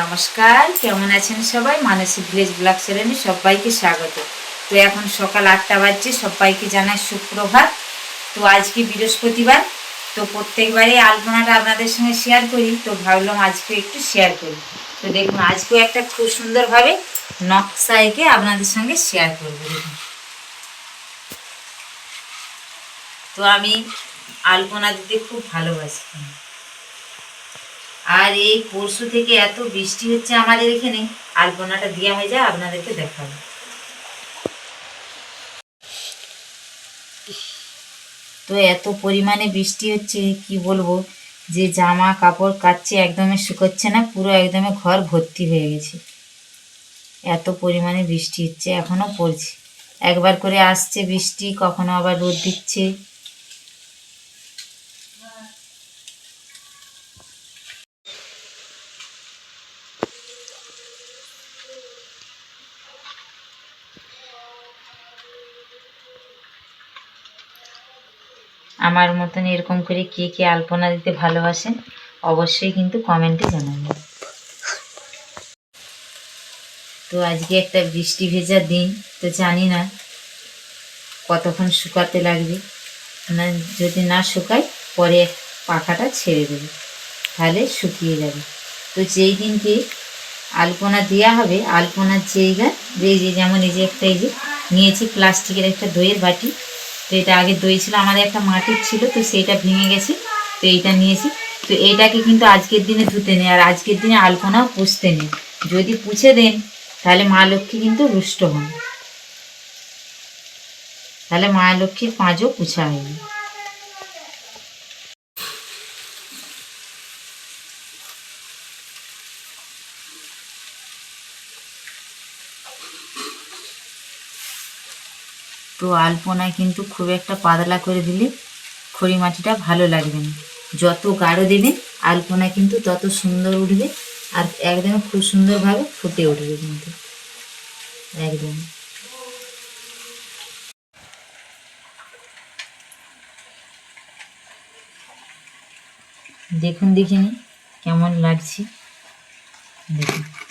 নমস্কার, কেমন আছেন সবাই? মানসিক ভিলেজ ব্লগ চ্যানেলে সবাইকে স্বাগত। তো এখন সকাল আটটা বাজছে, সবাইকে জানাই সুপ্রভাত। তো আজকে বৃহস্পতিবার, তো প্রত্যেকবারে আলপনাটা আপনাদের সঙ্গে শেয়ার করি। তো ভাবলাম আজকে একটু শেয়ার করি। তো দেখুন, আজকেও একটা খুব সুন্দরভাবে নকশা এঁকে আপনাদের সঙ্গে শেয়ার করব। দেখুন। তো আমি আলপনা দিতে খুব ভালোবাসি। আর এই পরশু থেকে এত বৃষ্টি হচ্ছে আমাদের এখানে, আলপনাটা দেওয়া হয়ে যায় আপনাদেরকে দেখাবো। তো এত পরিমাণে বৃষ্টি হচ্ছে, কি বলব? যে জামা কাপড় কাচ্ছে একদমই শুকোচ্ছে না, পুরো একদমে ঘর ভর্তি হয়ে গেছে। এত পরিমাণে বৃষ্টি হচ্ছে এখনও পড়ছে। একবার করে আসছে বৃষ্টি, কখনো আবার রোদ দিচ্ছে। আমার মতন এরকম করে কে কে আলপনা দিতে ভালোবাসেন, অবশ্যই কিন্তু কমেন্টে জানাবেন। তো আজকে একটা বৃষ্টি ভেজা দিন, তো জানি না কতক্ষণ শুকাতে লাগবে। না, যদি না শুকায়, পরে পাখাটা ছেড়ে দেবে, তাহলে শুকিয়ে যাবে। তো যেই দিনকে আলপনা দেওয়া হবে, আলপনার জায়গা যে যেমন এই যে একটা এই যে নিয়েছি, প্লাস্টিকের একটা দইয়ের বাটি তো এটা আগে দই ছিল, আমাদের একটা মাটির ছিল, তো সেইটা ভেঙে গেছে, তো এইটা নিয়েছি। তো এইটাকে কিন্তু আজকের দিনে ধুতে নেই, আর আজকের দিনে আলপনাও পুষতে নেই। যদি পুছে দেন, তাহলে মা লক্ষ্মী কিন্তু রুষ্ট হন। তাহলে মা লক্ষ্মীর পাঁচও পুছা হয়নি। তো আলপনায় কিন্তু খুব একটা পাতলা করে দিলে খড়ি মাটিটা ভালো লাগবে না। যত গাঢ় দেবেন আলপনা কিন্তু তত সুন্দর উঠবে আর একদম খুব সুন্দরভাবে ফুটে উঠবে কিন্তু। একদম। দেখুন দেখিনি, কেমন লাগছে? দেখুন।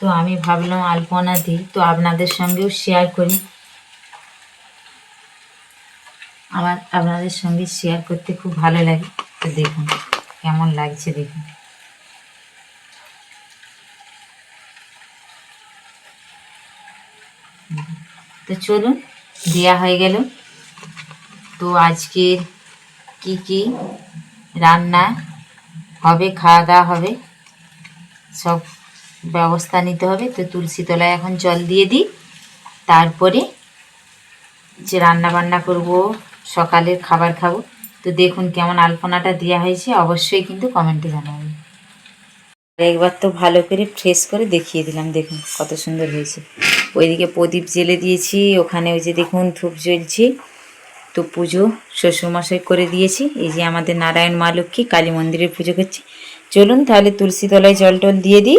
তো আমি ভাবলাম আলপনা দিই, তো আপনাদের সঙ্গেও শেয়ার করি। আমার আপনাদের সঙ্গে শেয়ার করতে খুব ভালো লাগে। তো দেখুন, কেমন লাগছে দেখুন। তো চলুন, দেয়া হয়ে গেল। তো আজকের কি কি রান্না হবে, খাওয়া দাওয়া হবে, সব ব্যবস্থা নিতে হবে। তো তুলসী তলায় এখন জল দিয়ে দিই। তারপরে যে রান্না বান্না করব, সকালের খাবার খাব। তো দেখুন কেমন আলপনাটা দেওয়া হয়েছে। অবশ্যই কিন্তু কমেন্টে জানাবেন। একবার তো ভালো করে ফ্রেশ করে দেখিয়ে দিলাম। দেখুন কত সুন্দর হয়েছে। ওইদিকে প্রদীপ জেলে দিয়েছি। ওখানে ওই যে দেখুন ধূপ জ্বলছে। তো পুজো শ্বশুরমশাই করে দিয়েছি। এই যে আমাদের নারায়ণ মা লক্ষ্মী কালী মন্দিরের পুজো করছি। চলুন তাহলে তুলসী তলায় জল টল দিয়ে দিই।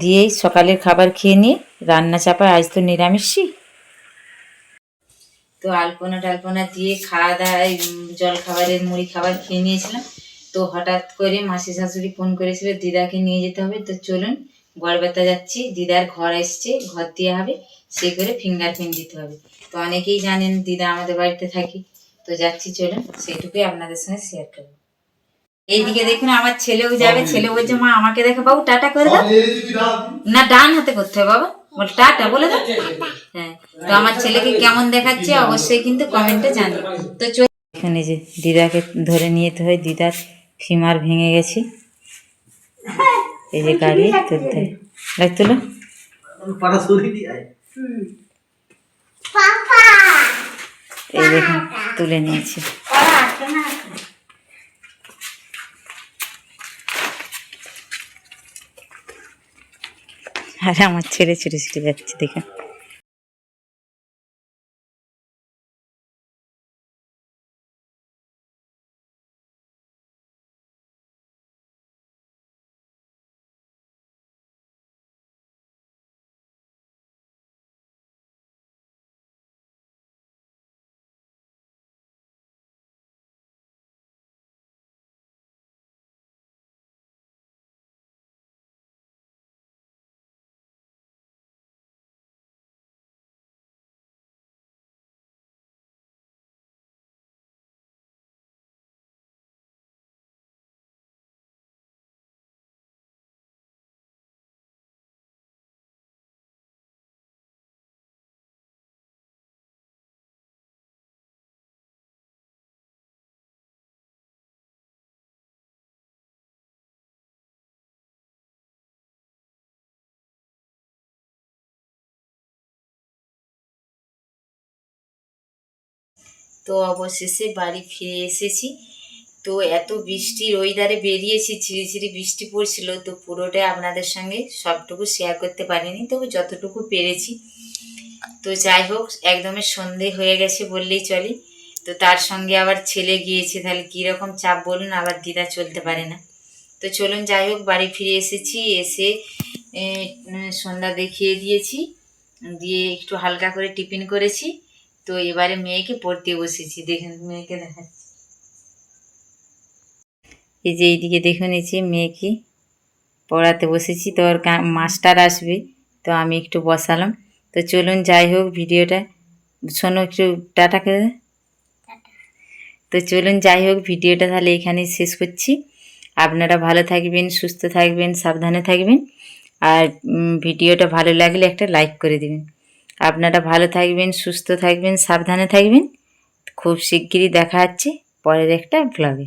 দিয়েই সকালের খাবার খেয়ে নিয়ে রান্না চাপায় আজ তো নিরামিষই। তো আলপনা টালপনা দিয়ে খাওয়া দাওয়া জল খাবারের মুড়ি খাবার খেয়ে নিয়েছিলাম। তো হঠাৎ করে মাসি শাশুড়ি ফোন করেছিল, দিদাকে নিয়ে যেতে হবে। তো চলুন গড়বেতা যাচ্ছি। দিদার ঘর এসছে, ঘর দেওয়া হবে সেই করে ফিঙ্গারপ্রিন্ট দিতে হবে। তো অনেকেই জানেন দিদা আমাদের বাড়িতে থাকি। তো যাচ্ছি, চলুন, সেইটুকুই আপনাদের সঙ্গে শেয়ার করব। এইদিকে দেখুন আমার ছেলেও যাবে ছেলে বলছে মা আমাকে দেখে বাবু টাটা করে দাও। না ডান হাতে করতে হবে বাবা। বল টাটা বলে দাও। হ্যাঁ তো আমার ছেলেকে কেমন দেখাচ্ছে অবশ্যই কিন্তু কমেন্টে জানি তো চল এখানে যে দিদাকে ধরে নিয়ে যেতে হয় দিদার ফিমার ভেঙে গেছে। এই যে গাড়ি তুলতে। হয়। লাগ তুলো। এই দেখুন তুলে নিয়েছি। আর আমার ছেড়ে ছেড়ে ছেড়ে যাচ্ছে দেখুন তো অবশেষে বাড়ি ফিরে এসেছি। তো এত বৃষ্টির ওয়েদারে বেরিয়েছি ঝিরি ঝিরি বৃষ্টি পড়ছিল, তো পুরোটাই আপনাদের সঙ্গে সবটুকু শেয়ার করতে পারিনি, তবে যতটুকু পেরেছি। তো যাই হোক একদমই সন্ধে হয়ে গেছে বললেই চলে। তো তার সঙ্গে আবার ছেলে গিয়েছে, তাহলে কীরকম চাপ বলুন, আবার দিদা চলতে পারে না। তো চলুন, যাই হোক, বাড়ি ফিরে এসেছি, এসে সন্ধ্যা দেখিয়ে দিয়েছি, দিয়ে একটু হালকা করে টিফিন করেছি। তো এবারে মেয়েকে পড়তে বসেছি, দেখুন, মেয়েকে দেখাচ্ছি। এই যে এইদিকে দেখুন এই যে মেয়েকে পড়াতে বসেছি, তো ওর মাস্টার আসবে, তো আমি একটু বসালাম। তো চলুন, যাই হোক ভিডিওটা। শোনো একটু, টাটা করে তো চলুন, যাই হোক ভিডিওটা তাহলে এখানেই শেষ করছি। আপনারা ভালো থাকবেন, সুস্থ থাকবেন, সাবধানে থাকবেন। আর ভিডিওটা ভালো লাগলে একটা লাইক করে দিবেন। আপনারা ভালো থাকবেন সুস্থ থাকবেন সাবধানে থাকবেন। খুব শিগগিরই দেখা হচ্ছে পরের একটা ব্লগে